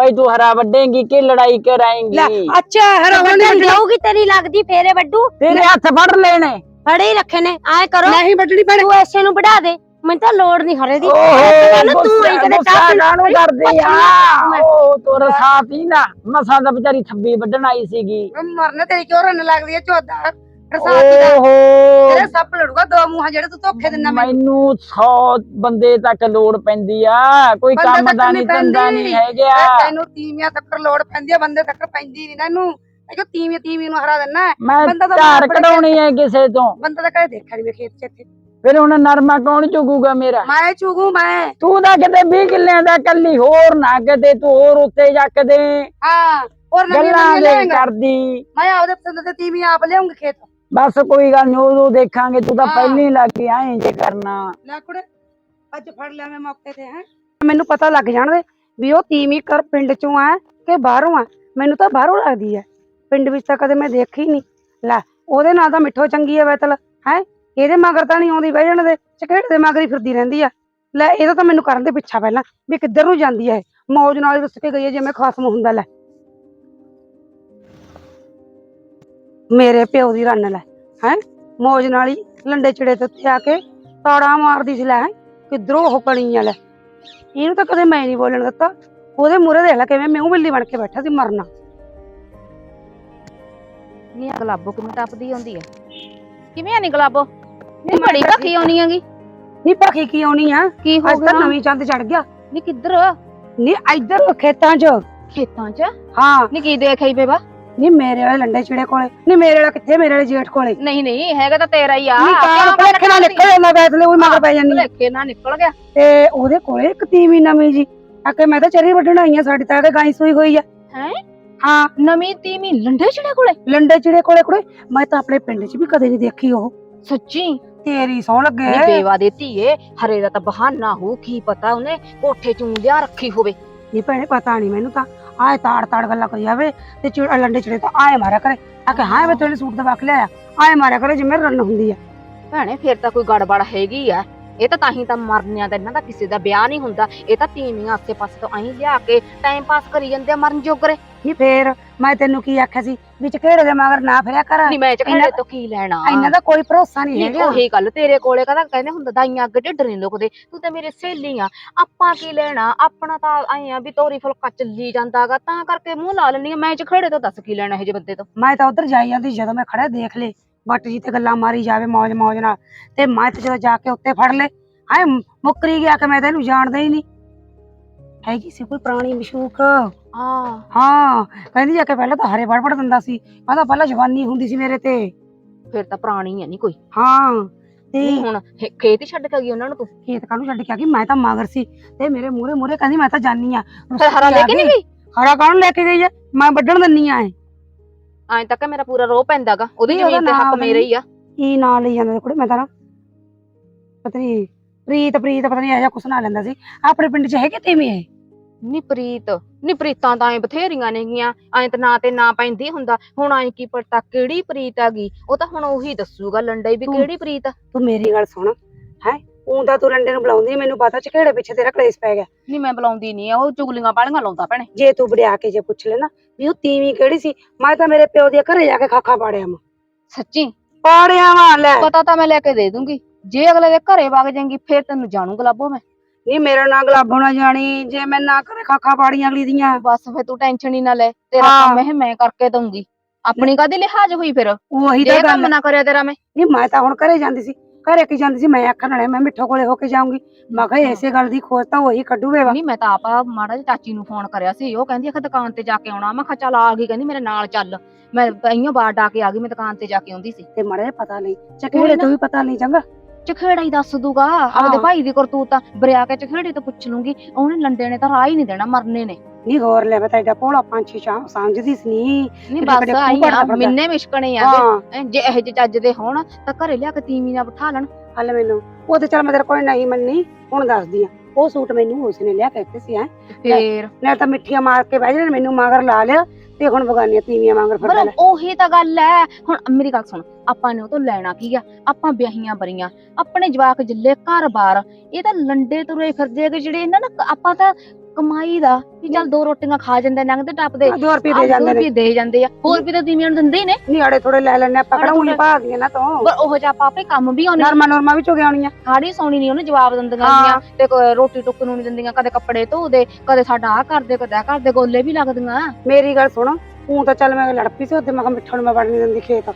ਭਾਈ ਤੂੰ ਹਰਾ ਵੱਡੇਂਗੀ ਕਿ ਲੜਾਈ ਲੈ ਕਰਾਏਂਗੀ ਅੱਛਾ ਹਰਾ ਹੁਣ ਵੱਢਣ ਜਾਊਗੀ ਤੇਰੀ ਲੱਗਦੀ ਫੇਰੇ ਵੱਡੂ। ਤੇਰੇ ਹੱਥ ਫੜ ਲੈਣੇ। ਫੜੇ ਹੀ ਰੱਖੇ ਨੇ ਆਏ ਕਰੋ। ਨਹੀਂ ਵੱਢਣੀ ਭੈਣੇ ਤੂੰ ਐਸੇ ਨੂੰ ਵਢਾ ਦੇ ਮੈਨੂੰ ਤਾਂ ਲੋੜ ਨਹੀਂ ਹਰੇ ਦੀ। ਓਹੋ ਤੂੰ ਆਈ ਕਦੇ ਗੁੱਸਾ ਚਾਹ ਕਾਹਨੂੰ ਕਰਦੀ ਆ। ਮੈਂ- ਉਹ ਤੋਰ ਸਾਥੀ ਨਾ ਮਸਾਂ ਦਾ ਵਿਚਾਰੀ ਥੱਬੀ ਵੱਢਣ ਆਈ ਸੀਗੀ। ਮਰਨ ਤੇਰੀ ਕਿਉਂ ਰਨ ਲੱਗਦੀ ਹੈ ਚੋਦਾ? ਰਸਾਤੀ ਦਾ ਓਹੋ। ਤੇਰੇ ਸੱਪ ਲੜੂਗਾ ਦੋ ਮੂੰਹਾਂ ਜਿਹੜੇ ਤੂੰ ਧੋਖੇ ਦਿੰਦਾ ਮੈਨੂੰ। ਮੈਨੂੰ 100 ਬੰਦੇ ਤੱਕ ਲੋੜ ਪੈਂਦੀ ਆ। ਕੋਈ ਬੰਦੇ ਕੰਮ ਤੱਕ ਦਾ ਨਹੀਂ ਨਹੀਂ ਧੰਦਾ ਪੈਂਦੀ। ਨਹੀਂ ਹੈਗਾ। ਇਹ ਤੈਨੂੰ ਤੀਵੀਆਂ ਤੱਕ ਲੋੜ ਪੈਂਦੀ ਬੰਦੇ ਤੱਕ ਪੈਂਦੀ ਨਹੀਂ ਨਾ ਇਹਨੂੰ। ਇਹ ਕਿ ਤੀਵੀਂ ਤੀਵੀਂ ਨੂੰ ਹਰਾ ਦਿੰਨਾ ਹੈ। ਮੈਂ ਬੰਦਾ ਤਾਂ ਧਾਰ ਆਪਣੇ ਕਢਾਉਣੀ ਹੈ ਕਿਸੇ ਤੋਂ। ਬੰਦਾ ਤਾਂ ਕਦੇ ਦੇਖਿਆ ਨਹੀਂ ਖੇਤ ਚ ਇੱਥੇ। ਫਿਰ ਹੁਣ ਨਰਮਾ ਕੌਣ ਚੁਗੂਗਾ ਮੇਰਾ? ਮੈਂ ਚੁਗੂ ਮੈਂ। ਤੂੰ ਤਾਂ ਕਿਤੇ 20 ਕਿੱਲਿਆਂ ਦਾ ਕੱਲੀ ਹੋਰ ਨਾ ਕਿਤੇ ਤੂੰ ਹੋਰ ਉੱਤੇ ਜੱਕ ਦੇ। ਹਾਂ ਔਰ ਨਵੀਂ ਗੱਲਾਂ ਨਵੀਂ ਦੇ ਲਿਆਂਗਾ ਕਰਦੀ। ਮੈਂ ਆਪਦੇ ਪਸੰਦ ਤੇ ਤੀਵੀਂ ਆਪ ਲਿਆਉਂਗੀ ਖੇਤ। ਬਸ ਕੋਈ ਗੱਲ ਨਹੀਂ ਉਦੋਂ ਦੇਖਾਂਗੇ ਤੂੰ ਤਾਂ ਹਾਂ। ਪਹਿਲਾਂ ਹੀ ਲੱਗ ਗਿਆ ਐਂ ਜੇ ਕਰਨਾ। ਲੈ ਕੁੜੇ ਅੱਜ ਫੜ ਲਿਆ ਮੈਂ ਮੌਕੇ ਤੇ ਹੈ। ਮੈਨੂੰ ਪਤਾ ਲੱਗ ਜਾਣ ਦੇ ਵੀ ਉਹ ਤੀਵੀਂ ਕਰ ਪਿੰਡ ਚੋਂ ਆ ਕਿ ਬਾਹਰੋਂ ਆ। ਮੈਨੂੰ ਤਾਂ ਬਾਹਰੋਂ ਲੱਗਦੀ ਹੈ ਪਿੰਡ ਵਿੱਚ ਤਾਂ ਕਦੇ ਮੈਂ ਦੇਖੀ ਨਹੀਂ ਲੈ ਉਹਦੇ ਨਾਲ ਤਾਂ ਮਿੱਠੋ ਚੰਗੀ ਹੈ ਵੈਤਲ ਹੈ। ਇਹਦੇ ਮਗਰ ਤਾਂ ਨਹੀਂ ਆਉਂਦੀ ਬਹਿ ਜਾਣ ਦੇ ਚਕੇੜ ਦੇ ਮਗਰ ਹੀ ਫਿਰਦੀ ਰਹਿੰਦੀ ਆ। ਲੈ ਇਹਦਾ ਤਾਂ ਮੈਨੂੰ ਕਰਨ ਦੇ ਪਿੱਛਾ ਪਹਿਲਾਂ ਵੀ ਕਿੱਧਰ ਨੂੰ ਜਾਂਦੀ ਹੈ ਇਹ। ਮੌਜ ਨਾਲ ਰੁੱਸ ਕੇ ਗਈ ਹੈ ਜਿਵੇਂ ਖਸਮ ਹੁੰਦਾ ਲੈ। ਮੇਰੇ ਪਿਓ ਦੀ ਰੰਨ ਲੈ ਹੈ? ਮੌਜ ਨਾਲ ਹੀ ਲੰਡੇ ਚੜੇ ਤੇ ਉੱਤੇ ਆ ਕੇ ਤਾੜਾ ਮਾਰਦੀ ਸੀ ਲੈ ਕਿੱਧਰੋਂ ਉਹ ਕਣੀ ਆ ਲੈ? ਇਹਨੂੰ ਤਾਂ ਕਦੇ ਮੈਂ ਨਹੀਂ ਬੋਲਣ ਦਿੱਤਾ। ਉਹਦੇ ਮੂਹਰੇ ਦੇਖ ਲੈ ਕਿਵੇਂ ਮੂੰਹ ਬਿੱਲੀ ਬਣ ਕੇ ਬੈਠਾ ਸੀ ਮਰਨਾ। ਨੀ ਗਲਾਬੋ ਕਿਵੇਂ ਟੱਪਦੀ ਆਉਂਦੀ ਹੈ ਕਿਵੇਂ ਆ ਨੀ ਗਲਾਬੋ? ਨੀ ਬੜੀ ਭੱਖੀ ਆਉਣੀ ਹੈਗੀ। ਨਹੀਂ ਭਖੀ ਕੀ ਆਉਣੀ ਆ? ਕੀ ਹੋ ਅੱਜ ਤਾਂ ਗਿਆ ਨਵੀਂ ਚੰਦ ਚੜ ਗਿਆ। ਨੀ ਕਿੱਧਰ? ਨਹੀਂ ਇੱਧਰ ਖੇਤਾਂ 'ਚ। ਖੇਤਾਂ 'ਚ? ਹਾਂ। ਨੀ ਕੀ ਦੇਖ ਆਈ ਬੇਬਾ? ਨਹੀਂ ਮੇਰੇ ਵਾਲੇ ਲੰਡੇ ਚਿੜੇ ਕੋਲੇ ਨਹੀਂ ਮੇਰੇ ਵਾਲਾ ਕਿੱਥੇ ਮੇਰੇ ਵਾਲੇ ਜੇਠ ਕੋਲੇ। ਨਹੀਂ ਨਹੀਂ ਹੈਗਾ ਤਾਂ ਤੇਰਾ ਹੀ ਆ। ਨਹੀਂ ਕਾਰ ਭਲੇਖੇ ਨਾਲ ਨਿਕਲ ਜਾਂਦਾ ਬੈਠਲੇ ਉਹ ਮਗਰ ਪੈ ਜਾਂਦੀ। ਭੁਲੇਖੇ ਨਾਲ ਨਿਕਲ ਗਿਆ। ਤੇ ਉਹਦੇ ਕੋਲੇ ਇੱਕ ਤੀਵੀਂ ਨਵੀਂ ਜੀ। ਆਕੇ ਮੈਂ ਤਾਂ ਚਰੀ ਵੱਢਣ ਆਈ ਆ ਸਾਡੀ ਤਾਂ ਇਹ ਗਾਈ ਸੂਈ ਹੋਈ ਆ। ਹੈਂ? ਹਾਂ। ਨਵੀਂ ਤੀਵੀਂ ਲੰਡੇ ਛੜੇ ਕੋਲੇ? ਲੰਡੇ ਚਿੜੇ ਕੋਲੇ ਕੁੜੇ ਮੈਂ ਤਾਂ ਆਪਣੇ ਪਿੰਡ 'ਚ ਵੀ ਕਦੇ ਨਹੀਂ ਦੇਖੀ ਉਹ। ਸੱਚੀ? ਤੇਰੀ ਸੌ ਲੱਗੇ। ਨੀ ਬੇਵਾ ਦੇ ਧੀਏ ਹਰੇ ਦਾ ਤਾਂ ਬਹਾਨਾ ਹੋ ਕੀ ਪਤਾ ਉਹਨੇ ਕੋਠੇ ਚ ਉਂਦਿਆ ਰੱਖੀ ਹੋਵੇ। ਨਹੀਂ ਭੈਣੇ ਪਤਾ ਨਹੀਂ ਮੈਨੂੰ ਤਾਂ। ਆਏ ਤਾੜ ਤਾੜ ਗੱਲਾਂ ਕਰੀ ਜਾਵੇ ਤੇ ਚਿੜ ਲੰਡੇ ਚਿੜੇ ਤਾਂ ਆਏ ਮਾਰਿਆ ਕਰੇ। ਆ ਕੇ ਹਾਂ ਵੇ ਤੇਰੇ ਸੂਟ ਦਾ ਕੇ ਲਿਆਇਆ। ਆਏ ਮਾਰਿਆ ਕਰੇ ਜਿਵੇਂ ਰਨ ਹੁੰਦੀ ਆ। ਭੈਣੇ, ਫਿਰ ਤਾਂ ਕੋਈ ਗੜਬੜ ਹੈਗੀ ਆ। ਇਹ ਤਾਂ ਤਾਂ ਹੀ ਤਾਂ ਮਰਨਿਆਂ ਦਾ ਇਹਨਾਂ ਦਾ ਕਿਸੇ ਦਾ ਵਿਆਹ ਨਹੀਂ ਹੁੰਦਾ। ਇਹ ਤਾਂ ਤੀਵੀਆਂ ਆਸੇ ਪਾਸੇ ਤੋਂ ਆਈ ਲਿਆ ਕੇ ਟਾਈਮ ਪਾਸ ਕਰੀ ਜਾਂਦੇ ਆ ਮਰਨ ਜੋਗਰੇ। ਨਹੀਂ ਫੇਰ ਮੈਂ ਤੈਨੂੰ ਕੀ ਆਖਿਆ ਸੀ? ਵਿੱਚ ਕਿਹੜੇ ਦੇ ਮਗਰ ਨਾ ਫਿਰਿਆ ਕਰ। ਨਹੀਂ ਮੈਂ ਚ ਇਹਨਾਂ- ਖੜੇ ਤੋਂ ਕੀ ਲੈਣਾ? ਇਹਨਾਂ ਦਾ ਕੋਈ ਭਰੋਸਾ ਨਹੀਂ ਹੈਗਾ। ਉਹੀ ਗੱਲ ਤੇਰੇ ਕੋਲੇ ਕਹਿੰਦਾ ਕਹਿੰਦੇ ਹੁੰਦਾ ਦਾਈਆਂ ਅੱਗੇ ਢਿੱਡ ਨਹੀਂ ਲੁਕਦੇ ਤੂੰ ਤੇ ਮੇਰੇ ਸਹੇਲੀ ਆ। ਆਪਾਂ ਕੀ ਲੈਣਾ? ਆਪਣਾ ਤਾਂ ਆਏ ਆ ਵੀ ਤੋਰੀ ਫੁਲਕਾ ਚੱਲੀ ਜਾਂਦਾਗਾ ਤਾਂ ਕਰਕੇ ਮੂੰਹ ਲਾ ਲੈਣੀ ਮੈਂ ਚ ਖੜੇ ਤੋਂ ਦੱਸ ਕੀ ਲੈਣਾ ਇਹ ਜੇ ਬੰਦੇ ਤੋਂ? ਮੈਂ ਤਾਂ ਉਧਰ ਜਾਈ ਜਾਂਦੀ ਜਦੋਂ ਮੈਂ ਖੜਾ ਦੇਖ ਲੇ। ਬੱਟ ਜੀ ਤੇ ਗੱਲਾਂ ਮਾਰੀ ਜਾਵੇ ਮੌਜ ਮੌਜ ਨਾਲ। ਤੇ ਮੈਂ ਤੇ ਜਦੋਂ ਜਾ ਕੇ ਉੱਤੇ ਫੜ ਲੇ ਹਾਏ ਮੁੱਕਰੀ ਗਿਆ ਕਿ ਮੈਂ ਤੈਨੂੰ ਜਾਣਦਾ ਹੀ ਨਹੀਂ। ਹੈਗੀ ਸੀ ਕੋਈ ਪੁਰਾਣੀ ਮਸ਼ੂਕ? ਹਾਂ। ਹਾਂ ਕਹਿੰਦੀ ਜਾ ਕੇ ਪਹਿਲਾਂ ਤਾਂ ਹਰੇ ਵੜ ਵੜ ਦਿੰਦਾ ਸੀ ਕਹਿੰਦਾ ਪਹਿਲਾਂ ਜਵਾਨੀ ਹੁੰਦੀ ਸੀ ਮੇਰੇ ਤੇ। ਫਿਰ ਤਾਂ ਪੁਰਾਣੀ ਆ ਨਹੀਂ ਕੋਈ। ਹਾਂ ਤੇ ਨਹੀਂ ਹੁਣ ਖੇਤ ਹੀ ਛੱਡ ਕੇ ਗਈ ਉਹਨਾਂ ਨੂੰ ਤੂੰ? ਖੇਤ ਕਾਹਨੂੰ ਛੱਡ ਕੇ ਆ ਗਈ? ਮੈਂ ਤਾਂ ਮਗਰ ਸੀ। ਤੇ ਮੇਰੇ ਮੂਹਰੇ ਮੂਹਰੇ ਕਹਿੰਦੀ ਮੈਂ ਤਾਂ ਜਾਨੀ ਆ। ਫਿਰ ਹਰਾ ਲੈ ਕੇ ਨਹੀਂ ਗਈ? ਹਰਾ ਕਾਹਨੂੰ ਲੈ ਕੇ ਗਈ ਆ? ਮੈਂ ਵੱਢਣ ਦਿੰਨੀ ਆ ਇਹ। ਐਂ ਤੱਕ ਮੇਰਾ ਪੂਰਾ ਰੋਹ ਪੈਂਦਾਗਾ। ਉਹਦੀ ਨਹੀਂ, ਉਹਦਾ ਜ਼ਮੀਨ ਤੇ ਨਾਮ ਹੱਕ ਮੇਰੇ ਹੀ ਆ। ਕੀ ਨਾਂ ਲਈ ਜਾਂਦਾ ਕੁੜੇ? ਮੈਂ ਤਾਂ ਨਾ ਪਤਾ ਨੀ ਪ੍ਰੀਤ ਪ੍ਰੀਤ ਪਤਾ ਨਹੀਂ ਇਹੋ ਜਿਹਾ ਕੁਛ ਨਾ ਲੈਂਦਾ ਸੀ। ਆਪਣੇ ਪਿੰਡ 'ਚ ਹੈਗੇ ਤੇਵੇਂ ਇਹ? ਨੀ ਪ੍ਰੀਤ ਨੀ ਪ੍ਰੀਤਾਂ ਤਾਂ ਐ ਬਥੇਰੀਆਂ ਨੇਗੀਆਂ। ਐਂ ਤਾਂ ਨਾਂ ਤੇ ਨਾਂ ਪੈਂਦੀ ਹੁੰਦਾ। ਹੁਣ ਐਂ ਕੀ ਪਤਾ ਕਿਹੜੀ ਪ੍ਰੀਤ ਹੈਗੀ। ਉਹ ਤਾਂ ਹੁਣ ਉਹੀ ਦੱਸੂਗਾ ਲੰਡਈ ਵੀ ਤੂੰ- ਕਿਹੜੀ ਪ੍ਰੀਤ ਆ। ਤੂੰ ਮੇਰੀ ਗੱਲ ਸੁਣ। ਹੈ? ਉਂਦਾ ਤੂੰ ਰੰਡੇ ਨੂੰ ਬੁਲਾਉਂਦੀ ਆ, ਮੈਨੂੰ ਪਤਾ ਚਿਹੜੇ ਪਿੱਛੇ ਤੇਰਾ ਕਲੇਸ਼ ਪੈ ਗਿਆ। ਨੀ ਮੈਂ ਬੁਲਾਉਂਦੀ ਨਹੀਂ ਆ। ਉਹ ਚੁਗਲੀਆਂ ਵਾਲੀਆਂ ਲਾਉਂਦਾ ਭੈਣੇ। ਜੇ ਤੂੰ ਵੜਿਆ ਕੇ ਜੇ ਪੁੱਛ ਲੈ ਨਾ ਵੀ ਉਹ ਤੀਵੀਂ ਕਿਹੜੀ ਸੀ? ਮੈਂ ਤਾਂ ਮੇਰੇ ਪਿਓ ਦੇ ਘਰੇ ਜਾ ਕੇ ਖਾਖਾ ਪਾੜਿਆ ਮੈਂ ਸੱਚੀ? ਪਾੜਿਆ ਵਾਂ ਲੈ। ਪਤਾ ਤਾਂ ਮੈਂ ਲੈ ਕੇ ਦੇ ਦੂੰਗੀ। ਜੇ ਅਗਲੇ ਦੇ ਘਰੇ ਵਗ ਜਾਏਗੀ ਫੇਰ ਤੈਨੂੰ ਜਾਣੂ ਗਲਾਬੋ ਮੈਂ। ਨਹੀਂ ਮੇਰਾ ਨਾਂ ਗਲਾਬੋ ਨਾ ਜਾਣੀ ਜੇ ਮੈਂ ਨਾ ਕਰੇ ਖਾਖਾ ਪਾੜੀਆਂ ਅਗਲੀ ਦੀਆਂ। ਬਸ ਫੇਰ ਤੂੰ ਟੈਨਸ਼ਨ ਹੀ ਨਾ ਲੈ ਤੇਰਾ ਹਾਂ। ਕੰਮ ਇਹ ਮੈਂ ਕਰਕੇ ਦਊਂਗੀ। ਆਪਣੀ ਕਾਦੀ ਲਿਹਾਜ਼ ਹੋਈ ਫਿਰ? ਉਹੀ ਤਾਂ ਕੰਮ ਨਾ ਕਰਿਆ ਤੇਰਾ ਮੈਂ। ਨਹੀਂ ਮੈਂ ਤਾਂ ਹੁਣ ਘਰੇ ਜਾਂਦੀ ਸੀ ਘਰੇ ਕੀ ਜਾਂਦੀ ਸੀ ਮੈਂ ਆਖਣ ਵਾਲੇ ਮੈਂ ਮਿੱਠੋ ਕੋਲੇ ਹੋ ਕੇ ਜਾਊਂਗੀ। ਮੈਂ ਕਿਹਾ ਇਸੇ ਗੱਲ ਦੀ ਖੋਜ ਤਾਂ ਉਹੀ ਕੱਢੂਵੇ ਵਾ। ਨਹੀਂ ਮੈਂ ਤਾਂ ਆਪ ਆ ਮਾੜਾ ਜਿਹਾ ਚਾਚੀ ਨੂੰ ਫੋਨ ਕਰਿਆ ਸੀ ਉਹ ਕਹਿੰਦੀ ਆ ਦੁਕਾਨ ਤੇ ਜਾ ਕੇ ਆਉਣਾ। ਮੈਂ ਕਿਹਾ ਚੱਲ ਆ ਗਈ। ਕਹਿੰਦੀ ਮੇਰੇ ਨਾਲ ਚੱਲ। ਮੈਂ ਇਈਓ ਬਾਹਰ ਡਾ ਕੇ ਆ ਗਈ ਮੈਂ ਦੁਕਾਨ ਤੇ ਜਾ ਕੇ ਆਉਂਦੀ ਸੀ। ਤੇ ਮੜੇ ਪਤਾ ਨਹੀਂ ਚਕੇੜੇ ਤੋਂ ਵੀ ਪਤਾ ਨਹੀਂ ਚੰਗਾ। ਚਖੇੜਾ ਹੀ ਦੱਸ ਦੂਗਾ। ਆਪਦੇ ਭਾਈ ਦੀ ਕਰਤੂਤ ਆ ਬਰਿਆ ਕੇ ਚਖੇੜੇ ਤੋਂ ਪੁੱਛ ਲੂੰਗੀ ਉਹਨੇ ਲੰਡੇ ਨੇ ਤਾਂ ਰਾਹ ਹੀ ਨਹੀਂ ਦੇਣਾ ਮਰਨੇ ਨੇ। ਨਹੀਂ ਹੋਰ ਲੈ ਮੈਂ ਤਾਂ ਐਡਾ ਭੋਲਾ ਪੰਛੀ ਚਾਹ ਸਮਝਦੀ ਸੀ ਨਹੀਂ ਨਹੀਂ ਬਸ ਆਈ ਆ। ਮਿੰਨੇ ਮਿਸ਼ਕਣੇ ਆ ਜੇ। ਇਹ ਜਿਹੇ ਚੱਜ ਦੇ ਹੋਣ ਤਾਂ ਘਰੇ ਲਿਆ ਕੇ ਤੀਵੀਂ ਨਾਲ ਬਿਠਾ ਲੈਣ। ਹਲੇ ਮੈਨੂੰ। ਉਹ ਤੇ ਚੱਲ ਮੈਂ ਤੇਰੇ ਕੋਲ ਨਹੀਂ ਮੰਨੀ ਹੁਣ ਦੱਸਦੀ ਆ। ਉਹ ਸੂਟ ਮੈਨੂੰ ਉਸਨੇ ਲਿਆ ਕੇ ਦਿੱਤੇ ਸੀ ਹੈ। ਫੇਰ? ਨਾਲ ਤਾਂ ਮਿੱਠੀਆਂ ਮਾਰ ਕੇ ਬਹਿ ਜਾਣ ਮੈਨੂੰ ਮਗਰ ਲਾ ਲਿਆ। ਤੇ ਹੁਣ ਬਗਾਨੀਆਂ ਤੀਵੀਆਂ ਮਗਰ ਫਿਰਦਾ ਲੈ ਉਹੀ ਤਾਂ ਗੱਲ ਐ। ਹੁਣ ਮੇਰੀ ਗੱਲ ਸੁਣ ਆਪਾਂ ਨੇ ਉਹ ਤੋਂ ਲੈਣਾ ਕੀ ਆ? ਆਪਾਂ ਵਿਆਹੀਆਂ ਬਰੀਆਂ ਆਪਣੇ ਜਵਾਕ ਜਿੱਲੇ ਘਰ-ਬਾਰ ਇਹ ਤਾਂ ਲੰਡੇ ਤੁਰੇ ਫਿਰਦੇ ਹੈਗੇ ਜਿਹੜੇ ਇਹਨਾਂ ਨਾ ਆਪਾਂ ਤਾਂ ਕਮਾਈ ਦਾ ਵੀ ਚੱਲ ਦੋ ਰੋਟੀਆਂ ਖਾ ਜਾਂਦੇ ਲੰਘਦੇ ਟੱਪਦੇ ਆਹ ਦੋ ਰੁਪਏ ਦੇ ਜਾਂਦੇ ਨੇ। ਵੀ ਦੇ ਜਾਂਦੇ ਆ। ਹੋਰ ਵੀ ਤਾਂ ਤੀਵੀਆਂ ਨੂੰ ਦਿੰਦੇ ਹੀ ਨੇ। ਨਿਆੜੇ ਥੋੜੇ ਲੈ ਲੈਣੇ ਆਪਾਂ ਕਿਹੜਾ ਉਹੀ ਭਾਲਦੀਆਂ ਨਾ ਤੋਂ। ਪਰ ਉਹ ਜਿਹਾ ਪਾਪੇ ਕੰਮ ਵੀ ਆਉਣੇ ਨਰਮਾ ਨਰਮਾ ਵੀ ਚੁਗ ਆਉਣੀਆਂ ਖਾੜੀ ਸੌਣੀ ਨਹੀਂ ਉਹਨੂੰ ਜਵਾਬ ਦਿੰਦੀਆਂ। ਗੀਆਂ ਤੇ ਰੋਟੀ ਟੁੱਕ ਨੂੰ ਨਹੀਂ ਦਿੰਦੀਆਂ ਕਦੇ ਕੱਪੜੇ ਧੋਦੇ ਕਦੇ ਸਾਡਾ ਆ ਕਰਦੇ ਕਦੇ ਆ ਕਰਦੇ ਗੋਲੇ ਵੀ ਲੱਗਦੀਆਂ। ਮੇਰੀ ਗੱਲ ਸੁਣ ਤੂੰ ਤਾਂ ਚੱਲ ਮੈਂ ਲੜ ਪਈ ਸੀ ਉੱਥੇ ਮੈਂ ਕਿਹਾ ਮਿੱਠਾ ਨੂੰ ਮੈਂ ਵੜ ਨਹੀਂ ਦਿੰਦੀ ਖੇਤ।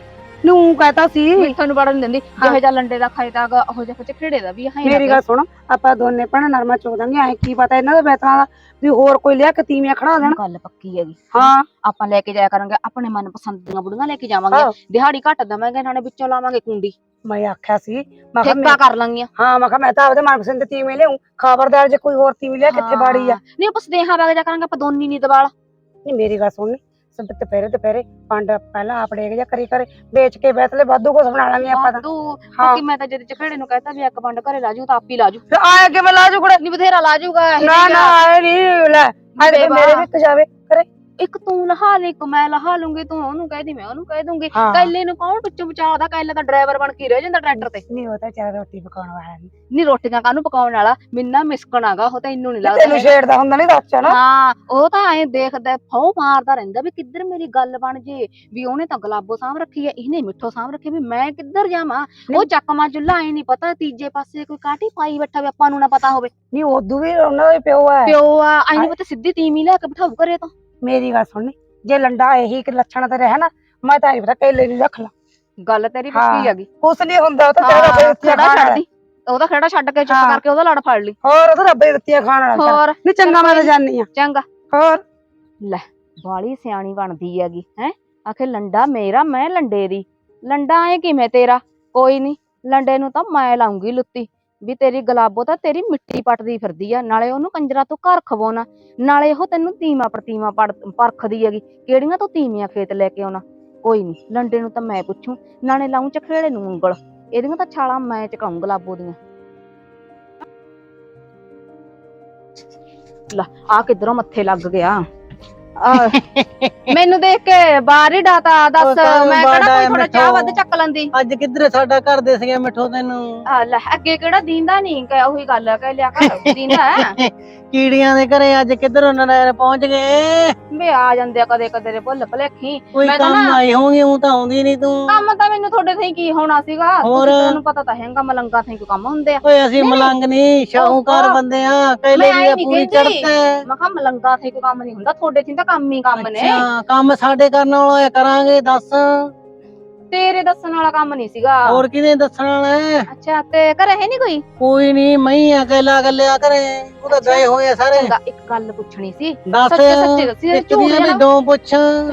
ਨੂੰ ਕਹਤਾ ਸੀ। ਮਿੱਠਾ ਨੂੰ ਵੜਨ ਨੀ ਦਿੰਦੀ। ਜਿਹੇ ਜਿਹਾ ਲੰਡੇ ਦਾ ਖਾਇਦਾ ਗਾ ਉਹ ਜਿਹਾ ਖੇੜੇ ਦਾ ਵੀ ਹੈ ਮੇਰੀ ਗੱਲ ਸੁਣ ਆਪਾਂ ਦੋਨੇ ਭੈਣਾਂ ਨਰਮਾ ਚੁਗ ਦਾਂਗੇ ਐ ਕੀ ਪਤਾ ਇਹਨਾਂ ਦੇ ਬੈਤਲਾਂ ਦਾ ਵੀ ਹੋਰ ਕੋਈ ਲਿਆ ਕੇ ਤੀਵੀਆਂ ਖੜਾ ਦੇਣ। ਗੱਲ ਪੱਕੀ ਹੈਗੀ। ਹਾਂ। ਆਪਾਂ ਲੈ ਕੇ ਜਾਇਆ ਕਰਾਂਗੇ ਆਪਣੇ ਮਨਪਸੰਦ ਦੀਆਂ ਬੁੜੀਆਂ ਲੈ ਕੇ ਜਾਵਾਂਗੇ। ਦਿਹਾੜੀ ਘੱਟ ਦਵਾਂਗੇ ਨਾਲੇ ਵਿੱਚੋਂ ਲਾਵਾਂਗੇ ਕੁੰਡੀ। ਮੈਂ ਆਖਿਆ ਸੀ ਮੈਂ ਕਿਹਾ ਕਰ ਲਾਂਗੀਆਂ। ਹਾਂ ਮੈਂ ਕਿਹਾ ਮੈਂ ਤਾਂ ਆਪਦੇ ਮਨਪਸੰਦ ਦੀ ਤੀਵੀਂ ਲਿਆਉਂ ਖਬਰਦਾਰ ਜੇ ਕੋਈ ਹੋਰ ਤੀਵੀਂ ਲਿਆ ਕਿੱਥੇ ਬਾੜੀ ਆ? ਨਹੀਂ ਆਪਾਂ ਸਦੇਹਾ ਵਗ ਜਾ ਕਰਾਂਗੇ ਆਪਾਂ ਦੋਨੀ ਨਹੀਂ ਦਵਾਲ। ਨਹੀਂ ਮੇਰੀ ਗੱਲ ਸੁਣ। ਸਭ ਦੁਪਹਿਰੇ ਦੁਪਹਿਰੇ ਪੰਡ ਪਹਿਲਾਂ ਆਪ ਡੇਗ ਜਾ ਕਰੀ ਕਰੇ ਵੇਚ ਕੇ ਬੈਤਲੇ ਵਾਧੂ ਕੁਛ ਬਣਾ ਲਾਂਗੇ ਆਪਾਂ ਤਾਂ। ਕਿਉਂਕਿ ਮੈਂ ਤਾਂ ਜਦ ਚਖੇੜੇ ਨੂੰ ਕਹਤਾ ਵੀ ਇੱਕ ਵੰਡ ਘਰੇ ਲਾ ਜੂ ਤਾਂ ਆਪ ਹੀ ਲਾ ਜੂ ਫਿਰ ਆਏ ਕਿਵੇਂ ਲਾ ਜੂ ਕੁੜੇ? ਨਹੀਂ ਬਥੇਰਾ ਲਾ ਜੂਗਾ ਇਹ ਨਾ ਨਾ ਆਏ ਨਹੀਂ ਲੈ। ਮੇਰੇ ਵਿੱਚ ਜਾਵੇ। ਇੱਕ ਤੂੰ ਲਹਾ ਲੈ ਇੱਕ ਮੈਂ ਲਹਾ ਲੂੰਗੀ ਤੂੰ ਉਹਨੂੰ ਕਹਿ ਦੀ ਮੈਂ ਉਹਨੂੰ ਕਹਿ ਦੂੰਗੀ। ਹਾਂ। ਕੱਲੇ ਨੂੰ ਕੌਣ ਪਿੱਛੋਂ ਬਚਾਉਂਦਾ? ਕੱਲੇ ਤਾਂ ਡਰਾਈਵਰ ਬਣ ਕੇ ਹੀ ਰਹਿ ਜਾਂਦਾ ਟਰੈਕਟਰ ਤੇ। ਨਹੀਂ ਉਹ ਤਾਂ ਚਾਹ ਰੋਟੀ ਪਕਾਉਣ ਵਾਲਾ ਨਹੀਂ ਨਹੀਂ ਰੋਟੀਆਂ ਕਾਹਨੂੰ ਪਕਾਉਣ ਵਾਲਾ? ਮਿੰਨਾ ਮਿਸਕਣਾਗਾ ਉਹ ਤਾਂ ਇਹਨੂੰ ਨਹੀਂ ਤੈਨੂੰ ਲੱਗਦਾ। ਛੇੜਦਾ ਹੁੰਦਾ ਨਹੀਂ ਦੱਸ ਨਾ ਹਾਂ ਉਹ ਤਾਂ ਐ ਦੇਖਦਾ ਫੌ ਮਾਰਦਾ ਰਹਿੰਦਾ ਵੀ ਕਿੱਧਰ ਮੇਰੀ ਗੱਲ ਬਣ ਜੇ। ਵੀ ਉਹਨੇ ਤਾਂ ਗੁਲਾਬੋ ਸਾਂਭ ਰੱਖੀ ਐ ਇਹਨੇ ਮਿੱਠੋ ਸਾਂਭ ਰੱਖੀ ਵੀ ਮੈਂ ਕਿੱਧਰ ਜਾਵਾਂ? ਉਹ ਨਹੀਂ। ਚੱਕਮਾ ਚੁੱਲਾ ਐ ਨਹੀਂ ਪਤਾ ਤੀਜੇ ਪਾਸੇ ਕੋਈ ਕਾਟੀ ਪਾਈ ਬੈਠਾ ਵੀ ਆਪਾਂ ਨੂੰ ਨਾ ਪਤਾ ਹੋਵੇ। ਨਹੀਂ ਉਦੋਂ ਵੀ ਉਹਨਾਂ ਦਾ ਪਿਓ ਹੈ ਪਿਓ ਆ ਐ ਨਹੀਂ ਪਤਾ ਸਿੱਧੀ ਤੀਮੀ ਲੈ ਕੇ ਬਿਠਾਉ ਕਰੇ ਤਾਂ। ਮੇਰੀ ਗੱਲ ਸੁਣ ਜੇ ਲੰਡਾ ਇਹੀ ਕਿ ਲੱਛਣ ਤੇ ਰਹਿ ਨਾ ਮੈਂ ਤਾਂ ਇਹ ਪਤਾ ਕੇਲੇ ਨੂੰ ਰੱਖ ਲਾ। ਗੱਲ ਤੇਰੀ। ਪੱਕੀ ਹੈਗੀ। ਕੁਛ ਨਹੀਂ ਹੁੰਦਾ ਉਹ ਤਾਂ ਤੇਰਾ ਰੱਬੇ ਦਿੱਤੀਆਂ ਖੜਾ ਖਾਣ ਛੱਡ ਵਾਲਾ ਦੀ ਉਹਦਾ ਖੜਾ ਛੱਡ ਕੇ ਚੁੱਪ ਹਾਂ। ਕਰਕੇ ਉਹਦਾ ਲੜ ਫੜ ਲਈ। ਹੋਰ ਉਹ ਤਾਂ ਰੱਬੇ ਦਿੱਤੀਆਂ ਖਾਣ ਵਾਲਾ ਚੱਲ। ਹੋਰ ਨਹੀਂ ਚੰਗਾ ਮੈਂ ਤਾਂ ਜਾਣੀ ਆ। ਚੰਗਾ। ਹੋਰ? ਬਾਲੀ ਸਿਆਣੀ ਬਣਦੀ ਹੈਗੀ ਹੈ? ਆਖੇ ਲੰਡਾ ਮੇਰਾ ਮੈਂ ਲੰਡੇ ਦੀ। ਲੰਡਾ ਐ ਕਿਵੇਂ ਤੇਰਾ? ਕੋਈ ਨਹੀਂ ਲੰਡੇ ਨੂੰ ਤਾਂ ਮੈਂ ਲਾਉਂਗੀ ਲੁੱਤੀ। ਵੀ ਤੇਰੀ ਗਲਾਬੋ ਤਾਂ ਤੇਰੀ ਮਿੱਟੀ ਪੱਟਦੀ ਫਿਰਦੀ ਆ, ਨਾਲੇ ਉਹਨੂੰ ਕੰਜਰਾ ਤੂੰ ਘਰ ਖਵਾਉਣਾ, ਨਾਲੇ ਉਹ ਤੈਨੂੰ ਤੀਮਾ ਪ੍ਰਤੀਮਾ ਪੜ- ਪਰਖਦੀ ਹੈਗੀ, ਕਿਹੜੀਆਂ ਤੂੰ ਤੀਵੀਆਂ ਖੇਤ ਲੈ ਕੇ ਆਉਣਾ? ਕੋਈ ਨਹੀਂ ਲੰਡੇ ਨੂੰ ਤਾਂ ਮੈਂ ਪੁੱਛੂ, ਨਾਲੇ ਲਾਉਂ ਚਖੇੜੇ ਨੂੰ ਉਂਗਲ, ਇਹਦੀਆਂ ਤਾਂ ਛਾਲਾਂ ਮੈਂ ਚਕਾਉਂ ਗਲਾਬੋ ਦੀਆਂ। ਲਾ ਆ ਕਿਧਰੋਂ ਮੱਥੇ ਲੱਗ ਗਿਆ? ਆਹ, ਮੈਨੂੰ ਦੇਖ ਕੇ ਬਾਹਰ ਹੀ ਡਾਤਾ ਦੱਸ ਮੈਂ ਕਿਹੜਾ ਕੋਈ ਥੋੜਾ ਚਾਹ ਵੱਧ ਮਿੱਠੋ? ਚੱਕ ਲੈਂਦੀ? ਅੱਜ ਕਿੱਧਰ ਸਾਡਾ ਘਰ ਦੇ ਸੀਗੇ ਮਿੱਠੋ ਤੈਨੂੰ? ਆ ਲੈ ਅੱਗੇ ਕਿਹੜਾ ਦੀਂਦਾ ਨਹੀਂ ਕਿ ਉਹੀ ਗੱਲ ਹੈ ਕਿ ਲਿਆ ਕਰ ਦੀਂਦਾ। ਹੈ। ਕੀੜੀਆਂ ਦੇ ਘਰੇ ਅੱਜ ਕਿੱਧਰ ਉਹਨਾਂ ਨੇ ਪਹੁੰਚ ਗਏ? ਵੀ ਆ ਜਾਂਦੇ ਆ ਕਦੇ ਕਦੇ ਦੇ ਭੁੱਲ ਭਲੇਖੀ। ਕੋਈ ਮੈਂ ਤਾਂ ਕੰਮ ਨਾ- ਆਈ ਹੋਊਗੀ ਉਹ ਤਾਂ ਆਉਂਦੀ ਨਹੀਂ ਤੂੰ। ਕੰਮ ਤਾਂ ਮੈਨੂੰ ਤੁਹਾਡੇ ਤੇ ਕੀ ਹੋਣਾ ਸੀਗਾ? ਹੋਰ? ਤੁਸੀਂ ਤੈਨੂੰ ਪਤਾ ਤਾਂ ਹੈਗਾ ਮਲੰਗਾ ਤੇ ਕੋਈ ਕੰਮ ਹੁੰਦੇ ਆ। ਓਏ ਅਸੀਂ ਮਲੰਗ ਨਹੀਂ ਸ਼ਾਹੂਕਾਰ ਉਹ- ਬੰਦੇ ਆ ਪਹਿਲੇ ਮੈਂ ਆਈ ਦੀ ਨੀ ਪੂਰੀ ਕਹਿੰਦੀ। ਚੜਤ ਮੈਂ ਕਿਹਾ ਮਲੰਗਾ ਤੇ ਕੋਈ ਕੰਮ ਨਹੀਂ ਹੁੰਦਾ ਤੁਹਾਡੇ ਚ ਤਾਂ ਕੰਮ ਹੀ ਕੰਮ ਨੇ। ਅੱਛਾ ਕੰਮ ਸਾਡੇ ਕਰਨ ਵਾਲਾ ਕਰਾਂਗੇ ਦੱਸ। ਤੇਰੇ ਦੱਸਣ ਵਾਲਾ ਕੰਮ ਨਹੀਂ ਸੀਗਾ। ਹੋਰ ਕਿਹਨੇ ਦੱਸਣ ਵਾਲਾ ਹੈ? ਅੱਛਾ ਤੇ ਘਰੇ ਹੈ ਨਹੀਂ ਕੋਈ? ਕੋਈ ਨਹੀਂ ਮੈਂ ਆ ਗੱਲਾਂ ਗੱਲਿਆ ਕਰੇ ਉਹ ਤਾਂ ਗਏ ਹੋਏ ਆ ਸਾਰੇ। ਚੰਗਾ ਇੱਕ ਗੱਲ ਪੁੱਛਣੀ ਸੀ। ਦੱਸ। ਸੱਚੇ ਸੱਚੇ ਦੱਸੀ ਇੱਕ ਝੂਠ ਦੀਆਂ ਵੀ ਨਾ। ਦੋ ਪੁੱਛ।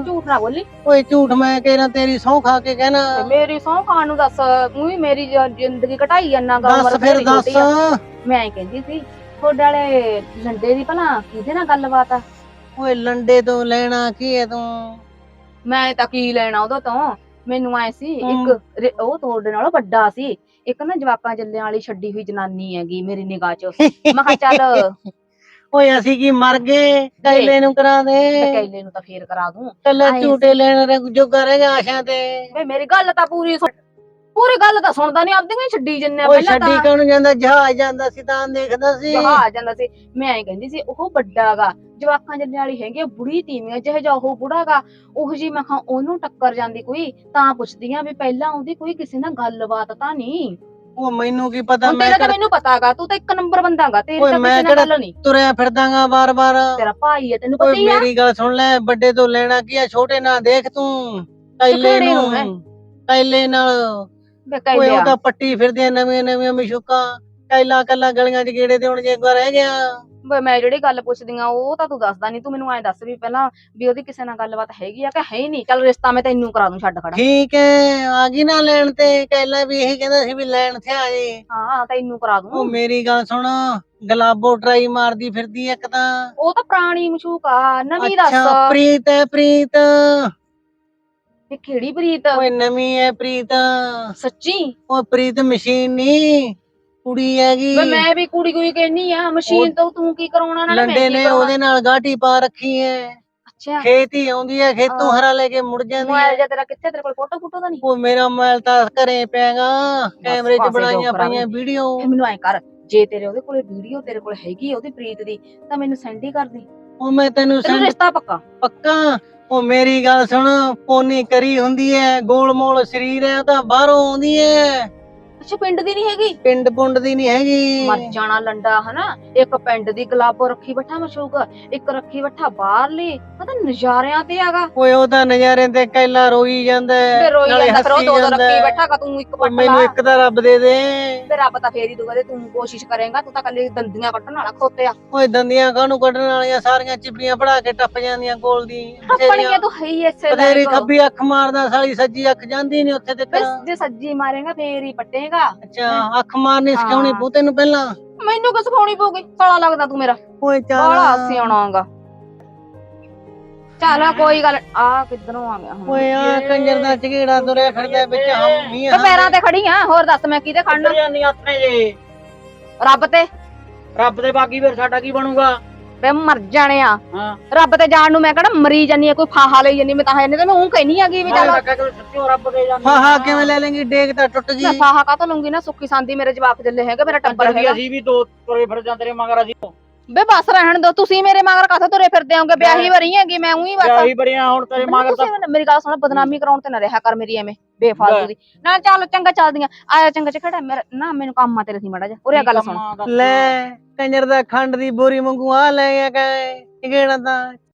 ਝੂਠ ਨਾ ਬੋਲੀ। ਓਏ ਝੂਠ ਮੈਂ ਕਹਿਣਾ ਤੇਰੀ ਸਹੁੰ ਖਾ ਕੇ ਕਹਿਣਾ। ਤੇ ਮੇਰੀ ਸਹੁੰ ਖਾਣ ਨੂੰ ਦੱਸ। ਉਹੀ ਮੇਰੀ ਜ- ਜ਼ਿੰਦਗੀ ਘਟਾਈ ਜਾਂਦਾ ਗਾ ਦੱਸ ਉਮਰ ਫਿਰ ਬਥੇਰੀ ਦੱਸ ਛੋਟੀ ਆ। ਮੈਂ ਐਂ ਕਹਿੰਦੀ ਸੀ ਤੁਹਾਡੇ ਵਾਲੇ ਲੰਡੇ ਦੀ ਭਲਾ ਕਿਹਦੇ ਨਾਲ ਗੱਲਬਾਤ ਆ? ਓਏ ਲੰਡੇ ਤੋਂ ਲੈਣਾ ਕੀ ਹੈ ਤੂੰ? ਮੈਂ ਤਾਂ ਕੀ ਲੈਣਾ ਉਹਦੇ ਤੋਂ? ਮੈਨੂੰ ਐ ਸੀ। ਇੱਕ ਰੇ- ਉਹ ਤੁਹਾਡੇ ਨਾਲੋਂ ਵੱਡਾ ਸੀ। ਇੱਕ ਨਾ ਜਵਾਕਾਂ ਜੱਲਿਆਂ ਵਾਲੀ ਛੱਡੀ ਹੋਈ ਜਨਾਨੀ ਹੈਗੀ ਮੇਰੀ ਨਿਗਾਹ 'ਚ। ਮੈਂ ਕਿਹਾ ਚੱਲ ਓਏ ਅਸੀਂ ਕੀ ਮਰ ਗਏ? ਕੈਲੇ ਨੂੰ ਕਰਾ ਦੇ। ਕੈਲੇ ਨੂੰ ਤਾਂ ਫੇਰ ਕਰਾ ਦੂੰ। ਕੱਲੇ ਆਏ ਝੂਟੇ ਲੈਣ ਰੇ ਜੋਗਾ ਰਹਿ ਗਿਆ ਆਸ਼ਾ ਤੇ। ਵੇ ਮੇਰੀ ਗੱਲ ਤਾਂ ਪੂਰੀ ਸੁਣ ਪੂਰੀ ਗੱਲ ਤਾਂ ਸੁਣਦਾ ਨਹੀਂ ਆਪਦੀਆਂ ਹੀ ਛੱਡੀ ਜੰਨੇ ਓਏ ਛੱਡੀ ਕਾਹਨੂੰ ਜਾਂਦਾ? ਜਹਾਜ਼ ਜਾਂਦਾ ਸੀ ਤਾਂ ਦੇਖਦਾ ਸੀ। ਆ ਜਾਂਦਾ ਸੀ। ਮੈਂ ਐਂ ਕਹਿੰਦੀ ਸੀ ਉਹ ਵੱਡਾਗਾ ਜਵਾਕਾਂ ਜੰਨੇ ਵਾਲੀ ਹੈਗੀ ਬੁੜੀ ਤੀਵੀਂ ਜਿਹੇ ਜਿਹਾ ਉਹ ਬੁੜਾਗਾ ਉਹ ਜੀ ਮੈਂ ਕਿਹਾ ਉਹਨੂੰ ਟੱਕਰ ਜਾਂਦੀ ਕੋਈ ਤਾਂ ਪੁੱਛਦੀ ਆ ਵੀ ਪਹਿਲਾਂ ਉਹਦੀ ਕੋਈ ਕਿਸੇ ਨਾਲ ਗੱਲਬਾਤ ਤਾਂ ਨਹੀਂ। ਉਹ ਮੈਨੂੰ ਕੀ ਪਤਾ ਹੁਣ ਮੈਂ ਤੇਰਾ ਤਾਂ ਕਿਹੜਾ ਮੈਨੂੰ ਪਤਾਗਾ ਤੂੰ ਤਾਂ ਇੱਕ ਨੰਬਰ ਬੰਦਾਗਾ ਤੇਰੀ ਓਏ ਤਾਂ ਮੈਂ ਕਿਸੇ ਨਾਲ ਗੱਲ ਨਹੀਂ। ਤੁਰਿਆ ਫਿਰਦਾਗਾ ਬਾਰ-ਬਾਰ ਤੇਰਾ ਭਾਈ ਹੈ ਤੈਨੂੰ ਪਤਾ ਓਏ ਹੀ ਆ। ਮੇਰੀ ਗੱਲ ਸੁਣ ਲੈ ਵੱਡੇ ਤੋਂ ਲੈਣਾ ਕੀ ਆ ਛੋਟੇ ਨਾਲ ਦੇਖ ਤੂੰ। ਕੈਲੇ ਕਿਹੜੇ ਨੂੰ ਹੈ? ਨੂੰ। ਕੈਲੇ ਨਾਲ। ਓਏ ਉਹ ਤਾਂ ਪੱਟੀ ਫਿਰਦੀਆਂ ਨਵੀਆਂ ਨਵੀਆਂ ਮਸ਼ੂਕਾਂ। ਕੈਲਾ ਕੱਲਾ ਗਲੀਆਂ 'ਚ ਗੇੜੇ ਦੇਉਣ ਜੇ ਇੱਕ ਵਾਰ ਰਹਿ ਗਿਆ। ਮੈਂ ਜਿਹੜੀ ਗੱਲ ਪੁੱਛਦੀ ਆ ਉਹ ਤਾਂ ਤੂੰ ਦੱਸਦਾ ਨਹੀਂ ਤੂੰ ਮੈਨੂੰ ਐਂ ਦੱਸ ਵੀ ਪਹਿਲਾਂ ਵੀ ਉਹਦੀ ਕਿਸੇ ਨਾਲ ਗੱਲਬਾਤ ਹੈਗੀ ਆ ਕਿ ਹੈ ਹੀ ਨਹੀਂ ਚੱਲ ਰਿਸ਼ਤਾ ਮੈਂ ਤੈਨੂੰ ਕਰਾ ਦੂੰ ਛੱਡ ਖੜਾ। ਠੀਕ ਹੈ ਆ ਗਈ ਨਾ ਲੈਣ ਤੇ ਕੈਲਾ ਵੀ ਇਹੀ ਕਹਿੰਦਾ ਸੀ ਵੀ ਲੈਣ ਤੇ ਆ ਜੇ। ਹਾਂ ਤੈਨੂੰ ਕਰਾ ਉਹ ਦੂੰ ਮੇਰੀ ਗੱਲ ਸੁਣ ਗਲਾਬੋ ਟਰਾਈ ਮਾਰਦੀ ਫਿਰਦੀ ਇੱਕ ਤਾਂ। ਉਹ ਤਾਂ ਪੁਰਾਣੀ ਮਸ਼ੂਕ ਆ ਨਵੀਂ ਅੱਛਾ ਦੱਸ ਪ੍ਰੀਤ ਹੈ ਪ੍ਰੀਤ। ਵੀ ਕਿਹੜੀ ਪ੍ਰੀਤ? ਓਏ ਨਵੀਂ ਹੈ ਪ੍ਰੀਤ। ਸੱਚੀ? ਓਏ ਪ੍ਰੀਤ ਮਸ਼ੀਨ ਨਹੀਂ ਕੁੜੀ ਹੈਗੀ। ਵੇ ਮੈਂ ਵੀ ਕੁੜੀ ਕੋਈ ਕਹਿਨੀ ਆ ਮਸ਼ੀਨ ਤੋਂ ਤੂੰ ਕੀ ਕਰਾਉਣਾ ਨਾਲ ਲੰਡੇ ਨੇ ਉਹਦੇ ਨਾਲ ਗਾਠੀ ਪਾ ਰੱਖੀ ਹੈ ਅੱਛਾ। ਖੇਤ ਆਉਂਦੀ ਹੈ ਖੇਤੋਂ ਹਾਂ। ਹਰਾ ਲੈ ਕੇ ਮੁੜ ਜਾਂਦੀ ਮੋਬਾਈਲ ਜਾਂ ਤੇਰਾ ਕਿੱਥੇ ਤੇਰੇ ਕੋਲ ਫੋਟੋ ਫੋਟੋ ਦਾ ਨਹੀਂ? ਉਹ ਮੇਰਾ ਮੋਬਾਈਲ ਤਾਂ ਘਰੇ ਪਿਆਗਾ ਕੈਮਰੇ 'ਚ ਪਾਸੇ ਬਣਾਈਆਂ ਜੋ ਪਈਆਂ ਵੀਡੀਓ। ਫਿਰ ਮੈਨੂੰ ਐਂ ਕਰ ਜੇ ਤੇਰੇ ਉਹਦੇ ਕੋਲੇ ਵੀਡੀਓ ਤੇਰੇ ਕੋਲ ਹੈਗੀ ਆ ਉਹਦੀ ਪ੍ਰੀਤ ਦੀ ਤਾਂ ਮੈਨੂੰ ਸੈਂਡ ਹੀ ਕਰ ਦੇ। ਉਹ ਮੈਂ ਤੈਨੂੰ ਤੈਨੂੰ ਸੈਂਡ ਰਿਸ਼ਤਾ ਪੱਕਾ? ਪੱਕਾ? ਉਹ ਮੇਰੀ ਗੱਲ ਸੁਣ ਪੋਨੀ ਕਰੀ ਹੁੰਦੀ ਐ ਗੋਲ ਮੋਲ ਸਰੀਰ ਐ ਉਹ ਤਾਂ ਬਾਹਰੋਂ ਆਉਂਦੀ ਐ। ਅੱਛਾ ਪਿੰਡ ਦੀ ਨਹੀਂ ਹੈਗੀ? ਪਿੰਡ ਪੁੰਡ ਦੀ ਨਹੀਂ ਹੈਗੀ। ਮਰ ਜਾਣਾ ਲੰਡਾ ਹਨਾ? ਇੱਕ ਪਿੰਡ ਦੀ ਗੁਲਾਬੋ ਰੱਖੀ ਬੈਠਾ ਮਸ਼ੂਕ ਇੱਕ ਰੱਖੀ ਬੈਠਾ ਬਾਹਰਲੀ। ਪਤਾ ਨਜ਼ਾਰਿਆਂ ਤੇ ਹੈਗਾ। ਓਏ ਉਹ ਤਾਂ ਨਜ਼ਾਰੇ ਤੇ ਕੈਲਾ ਰੋਈ ਜਾਂਦਾ ਐ, ਤੇ ਰੋਈ ਨਾਲੇ ਜਾਂਦਾ ਫਿਰ ਉਹ ਹੱਸੀ ਦੋ ਦੋ ਜਾਂਦਾ। ਰੱਖੀ। ਬੈਠਾ ਕਾ ਤੂੰ ਇੱਕ ਪੱਟ ਮੈਨੂੰ ਇੱਕ ਤਾਂ ਰੱਬ ਦੇ ਦੇ। ਤੇ ਰੱਬ ਤਾਂ ਫੇਰ ਹੀ ਦੂਗਾ ਤੇ ਤੂੰ ਕੋਸ਼ਿਸ਼ ਕਰੇਗਾ ਤੂੰ ਤਾਂ ਕੱਲੀ ਦੰਦੀਆਂ ਕੱਟਣ ਵਾਲਾ ਖੋਤਿਆ ਓਏ ਦੰਦੀਆਂ ਕਾਹਨੂੰ ਕੱਢਣ ਵਾਲੀਆਂ? ਸਾਰੀਆਂ ਚਿੱਪੀਆਂ ਪੜਾ ਕੇ ਟੱਪ ਜਾਂਦੀਆਂ ਕੋਲ ਦੀ। ਆਪਣੀਆਂ ਤੂੰ ਹੈ ਹੀ ਐਸੇ ਤੇਰੀ ਲਾਇਕ। ਖੱਬੀ ਅੱਖ ਮਾਰਦਾ ਸਾਲੀ ਸੱਜੀ ਅੱਖ ਜਾਂਦੀ ਨਹੀਂ ਉੱਥੇ ਤੇ ਬਸ ਜੇ ਸੱਜੀ ਮਾਰੇਗਾ ਫੇਰ ਹੀ ਪੱਟੇਗਾ। ਅੱਛਾ ਅੱਖ ਮਾਰਨੀ ਸਿਖਾਉਣੀ ਹਾਂ। ਤੈਨੂੰ ਪਹਿਲਾਂ। ਮੈਨੂੰ ਕਿਸ ਸਿਖਾਉਣੀ ਪਊਗੀ? ਸਾਲਾ ਲੱਗਦਾ ਤੂੰ ਮੇਰਾ। ਓਏ ਚੱਲ। ਬਾਲਾ ਸਿਆਣਾਗਾ ਚੱਲ ਕੋਈ ਗੱਲ ਆ ਕਿੱਧਰੋਂ ਆ ਗਿਆ ਹੁਣ? ਓਏ ਆ ਕੰਜਰ ਦਾ ਝਗੜਾ ਤੁਰਿਆ ਫਿਰਦਾ ਵਿੱਚ ਹਮ ਮੀਂਹ ਤੇ ਪੈਰਾਂ ਤੇ ਖੜੀ ਆ। ਹੋਰ ਦੱਸ ਮੈਂ ਕਿਹਦੇ ਖੜਨਾ? ਜਾਂਦੀ ਆਪਣੇ ਜੇ। ਰੱਬ ਤੇ। ਰੱਬ ਦੇ ਬਾਕੀ ਫਿਰ ਸਾਡਾ ਕੀ ਬਣੂਗਾ? ਵੇ ਮਰ ਜਾਣਿਆ ਹਾਂ। ਰੱਬ ਤੇ ਜਾਣ ਨੂੰ ਮੈਂ ਕਿਹੜਾ ਮਰੀ ਜਾਨੀ ਆ ਕੋਈ ਫਾਹਾ ਲਈ ਜਾਨੀ ਮੈਂ ਤਾਂ ਹੈ ਨਹੀਂ ਤੇ ਮੈਂ ਉਹ ਕਹਿਨੀ ਆਗੀ ਵੀ ਚੱਲ ਸੱਚੋ ਰੱਬ ਦੇ ਜਾਂਦੀ ਹਾਂ ਹਾਂ ਕਿਵੇਂ ਲੈ ਲੇਂਗੀ? ਡੇਕ ਤਾਂ ਟੁੱਟ ਗਈ। ਮੈਂ ਫਾਹਾ ਕਾਹਤੋਂ ਲਊਂਗੀ ਨਾ? ਸੁੱਖੀ ਸਾਂਦੀ ਮੇਰੇ ਜਵਾਕ ਜੱਲੇ ਹੈਗੇ ਮੇਰਾ ਟੱਬਰ ਹੈਗਾ। ਅਸੀਂ ਵੀ ਦੋ ਤੁਰੇ ਫਿਰ ਜਾਂਦੇ ਰਹੇ ਮਗਰ ਅਸੀਂ। ਵੇ ਬਸ ਰਹਿਣ ਦੋ ਤੁਸੀਂ ਮੇਰੇ ਮਗਰ ਕਾਹਤੋਂ ਤੁਰੇ ਫਿਰਦੇ ਹੋਗੇ ਵਿਆਹੀ ਵਰੀ ਹੈਗੀ ਮੈਂ ਉਹੀ ਬਸ। ਆਹੀ ਬੜੀਆਂ ਹੁਣ ਤੇਰੇ ਮਗਰ ਤਾਂ ਤੁਸੀਂ ਮੇਰੀ ਗੱਲ ਸੁਣ ਬਦਨਾਮੀ ਕਰਾਉਣ ਤੇ ਨਾ ਰਿਹਾ ਕਰ ਮੇਰੀ ਐਵੇਂ ਬੇਫਾਲਤੂ ਦੀ। ਨਾ ਚੱਲ ਚੰਗਾ ਚੱਲਦੀਆਂ। ਆਇਆ ਚੰਗਾ ਚ ਖੜਾ ਮੇਰਾ ਨਾ ਮੈਨੂੰ ਕੰਮ ਆ ਤੇਰੇ ਸੀ ਮੜਾ ਜਾ ਉਰੇ ਗੱਲ ਸੁਣ। ਲੈ ਕੰਜਰ ਦਾ ਖੰਡ ਦੀ ਬੋਰੀ ਵਾਂਗੂ ਆ ਲੈ ਗਿਆ ਕਹੇ ਝਗੜਾ ਤਾਂ?